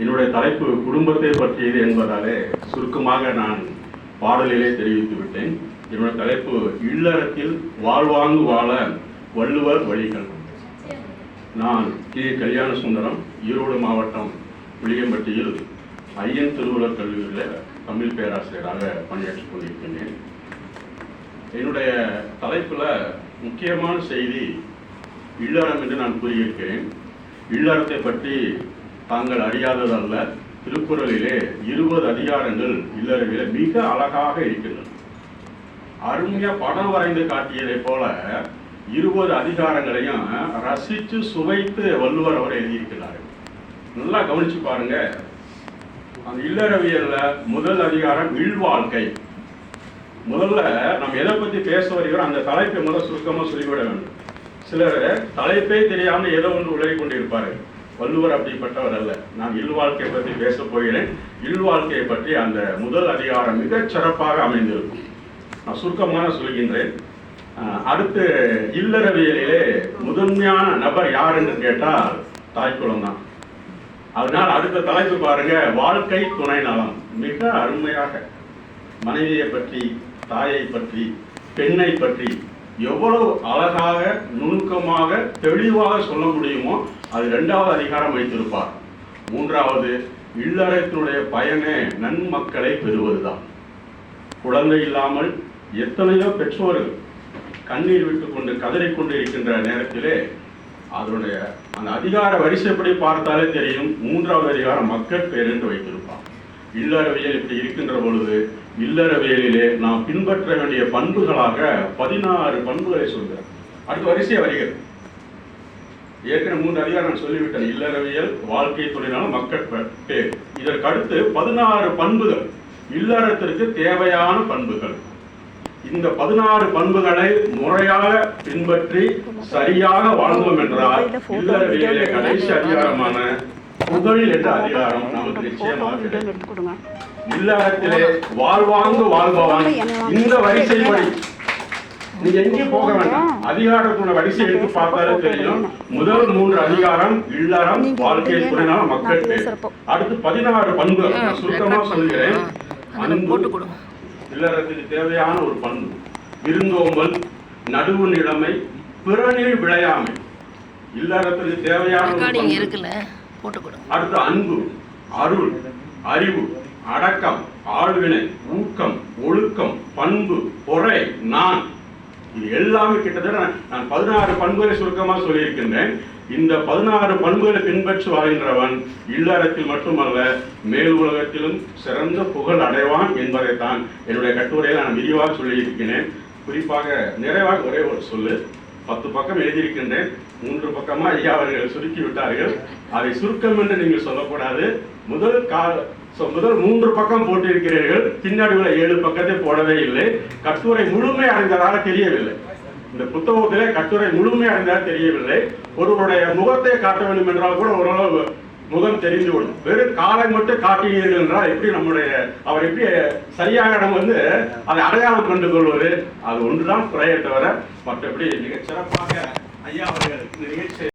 என்னுடைய தலைப்பு குடும்பத்தை பற்றியது என்பதாலே சுருக்கமாக நான் பாடலிலே தெரிவித்து விட்டேன். என்னுடைய தலைப்பு இல்லறத்தில் வாழ்வாங்கு வாழ வள்ளுவர் வழிகள். நான் கே. கல்யாண சுந்தரம் ஈரோடு மாவட்டம் புளியம்பட்டியில் ஐயன் திருவள்ளுவர் கல்லூரியில் தமிழ் பேராசிரியராக பணியாற்றிக் கொண்டிருக்கின்றேன். என்னுடைய தலைப்பில் முக்கியமான செய்தி இல்லறம் என்று நான் கூறியிருக்கிறேன். இல்லறத்தை பற்றி தாங்கள் அறியாததல்ல திருக்குறளிலே இருபது அதிகாரங்கள் இல்லறவிலே மிக அழகாக இருக்கின்றன. அருமையா படம் வரைந்து காட்டியதை போல இருபது அதிகாரங்களையும் ரசித்து சுவைத்து வள்ளுவர் அவர் எழுதியிருக்கிறார் நல்லா கவனிச்சு பாருங்க. அந்த இல்லறவியல்ல முதல் அதிகாரம் வாழ்க்கை முதல்ல நம்ம எதை பத்தி பேச வருகிறோம் அந்த தலைப்பை முதல் சுருக்கமா சொல்லிவிட வேண்டும். சிலர் தலைப்பே தெரியாமல் ஏதோ ஒன்று உலகி கொண்டிருப்பாரு வள்ளுவர் அப்படிப்பட்டவர் அல்ல. நான் இல்வாழ்க்கை பற்றி பேசப் போகிறேன். இல்வாழ்க்கையை பற்றி அந்த முதல் அதிகாரம் மிகச் சிறப்பாக அமைந்திருக்கும். நான் சுருக்கமாக சொல்கின்றேன். அடுத்து இல்லறவியலிலே முதன்மையான நபர் யார் என்று கேட்டால் தாய்க்குளம் தான். அதனால் அடுத்த தலைப்பு பாருங்க. வாழ்க்கை துணை நலம். மிக அருமையாக மனைவியை பற்றி தாயை பற்றி பெண்ணை பற்றி எவ்வளவு அழகாக நுணுக்கமாக தெளிவாக சொல்ல முடியுமோ அது ரெண்டாவது அதிகாரம் வைத்திருப்பார். மூன்றாவது இல்லறத்தினுடைய பயனே நன்மக்களை பெறுவதுதான். குழந்தை இல்லாமல் எத்தனையோ பெற்றோர்கள் கண்ணீர் விட்டு கொண்டு கதறிக் கொண்டு இருக்கின்ற நேரத்திலே அதனுடைய அந்த அதிகார வரிசைப்படி பார்த்தாலே தெரியும் மூன்றாவது அதிகாரம் மக்கள் பேர் என்று வைத்திருப்பார். இல்லறவியல் இப்படி இருக்கின்ற பொழுது இல்லறவியலிலே நாம் பின்பற்ற வேண்டிய பண்புகளாக பதினாறு பண்புகளை சொல்கிறார். அடுத்த வரிசையை வருகிறது ஏற்கனவே மூன்று அதிகாரம் நான் சொல்லிவிட்டேன். இல்லறவியல் வாழ்க்கை தொழிலான மக்கள் பேர். இதற்கடுத்து பதினாறு பண்புகள். இல்லறத்திற்கு தேவையான பண்புகள். இந்த பதினாறு பண்புகளை முறையாக பின்பற்றி சரியாக வாழ்ந்தோம் என்றால் இல்லறவியலே கடைசி அதிகாரமான புகழ் என்ற அதிகாரம் நமக்கு நிச்சயமாக இல்லறத்திலே வாழ்வாங்கு வாழ்பவன். இந்த வரிசைப்படி. நீங்க எங்கேயும் போக வேண்டாம். அதிகாரத்தோட வரிசை எடுத்து பார்த்தாலே தெரியும். முதல் மூன்று அதிகாரம் இல்லறம் வாழ்க்கை துறையினால மக்கள். அடுத்து பதினாறு நான் சுருக்கமா சொல்கிறேன். அன்பு. இல்லறத்துக்கு தேவையான ஒரு பண்பு. விருந்தோம்பல் நடுவு நிலைமை பிறனில் விளையாமை. இல்லறத்துக்கு தேவையான ஒரு அடுத்து அன்பு அருள் அறிவு அடக்கம் ஆழ்வினை ஊக்கம் ஒழுக்கம் பண்பு பொறை நான். இது எல்லாமே கிட்டத்தட்ட நான் பதினாறு பண்புகளை சுருக்கமா சொல்லியிருக்கின்றேன். இந்த பதினாறு பண்புகளை பின்பற்றி வருகின்றவன் இல்லறத்தில் மட்டுமல்ல மேல் உலகத்திலும் சிறந்த புகழ் அடைவான் என்பதைத்தான் என்னுடைய கட்டுரையில் நான் விரிவாக சொல்லியிருக்கிறேன். குறிப்பாக நிறைவாக ஒரே ஒரு சொல்லு பத்து பக்கம் எழுதியிருக்கின்றேன். மூன்று பக்கமா ஐயா அவர்கள் சுருக்கி விட்டார்கள். அதை சுருக்கம் என்று நீங்கள் சொல்லக்கூடாது. முதல் கால முதல் மூன்று பக்கம் போட்டிருக்கிறீர்கள். பின்னாடி உள்ள ஏழு பக்கத்தை போடவே இல்லை. கட்டுரை முழுமை அடைந்ததாக தெரியவில்லை. இந்த புத்தகத்திலே கட்டுரை முழுமை அடைந்ததாக தெரியவில்லை. ஒருவருடைய முகத்தை காட்ட வேண்டும் என்றால் கூட ஓரளவு முகம் தெரிந்துவிடும் வெறும் காலை மட்டும் காட்டினீர்கள் என்றால் எப்படி நம்முடைய அவர் எப்படி சரியாக இடம் வந்து அதை அடையாளம் கண்டு கொள்வது? அது ஒன்றுதான் குறையை தவிர மற்றபடி மிகச் சிறப்பாக ஐயா அவர்களுக்கு நிறைய